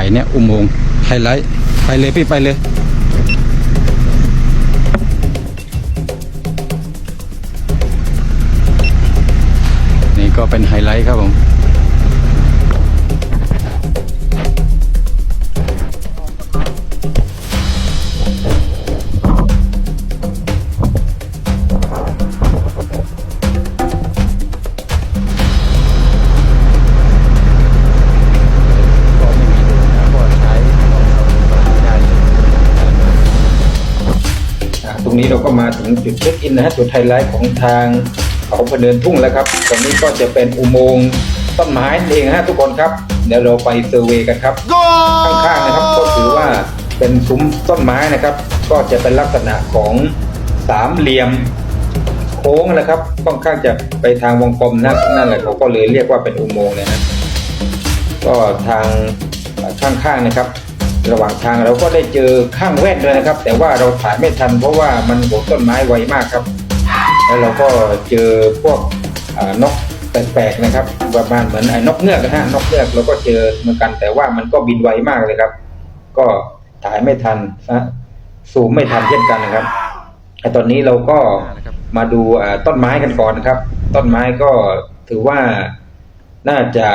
ายเนี่ยอุโมงค์ไฮไลท์ไปเลยพี่ไปเลยนี่ก็เป็นไฮไลท์ครับผม ตรงนี้เราก็มาถึงจุดเช็คอินนะฮะจุดไฮไลท์ของทางเขาพเนินทุ่งแล้วครับตรงนี้ก็จะเป็นอุโมงค์ต้นไม้เองฮะทุกคนครับเดี๋ยวเราไปเซอร์เวย์กันครับข้างๆนะครับก็ถือว่าเป็นซุ้มต้นไม้นะครับ ก็จะเป็นลักษณะของสามเหลี่ยมโค้งนะครับค่อนข้างจะไปทางวงกลมนะนั่นแหละเขาก็เลยเรียกว่าเป็นอุโมงค์เลยนะก็ทางข้างๆนะครับ ระหว่างทางเราก็ได้เจอข้างแว่นด้วยนะครับ แต่ว่าเราถ่ายไม่ทันเพราะว่ามันโหนต้นไม้ไวมากครับ แล้วเราก็เจอพวกอ่านกแปลกๆนะครับประมาณเหมือนไอ้นกเงือกนะฮะนกเงือกเราก็เจอเหมือนกันแต่ว่ามันก็บินไวมากเลยครับ ก็ถ่ายไม่ทันนะซูมไม่ทันเช่นกันนะครับไอ้ตอนนี้เราก็มาดูอ่าต้นไม้กันก่อนนะครับ ต้นไม้ก็ถือว่าน่าจะ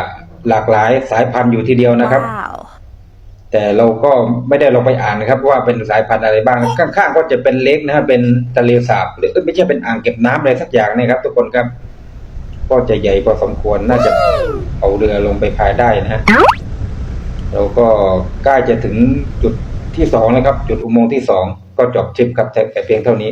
หลากหลายสายพันธุ์อยู่ทีเดียวนะครับ Wow. แต่เราก็ไม่ได้ลองไปอ่านนะครับ ว่าเป็นสายพันธุ์อะไรบ้างข้างๆก็จะเป็นเล็กนะครับเป็นทะเลสาบหรือเอ้ยไม่ใช่เป็นอ่างเก็บน้ำอะไรสักอย่างนะครับ ทุกคนครับก็จะใหญ่พอสมควรน่าจะเอาเรือลงไปพายได้นะฮะเราก็ใกล้จะถึงจุดที่สองแล้วครับ จุดอุโมงค์ที่สองก็จบทริปครับแต่เพียงเท่านี้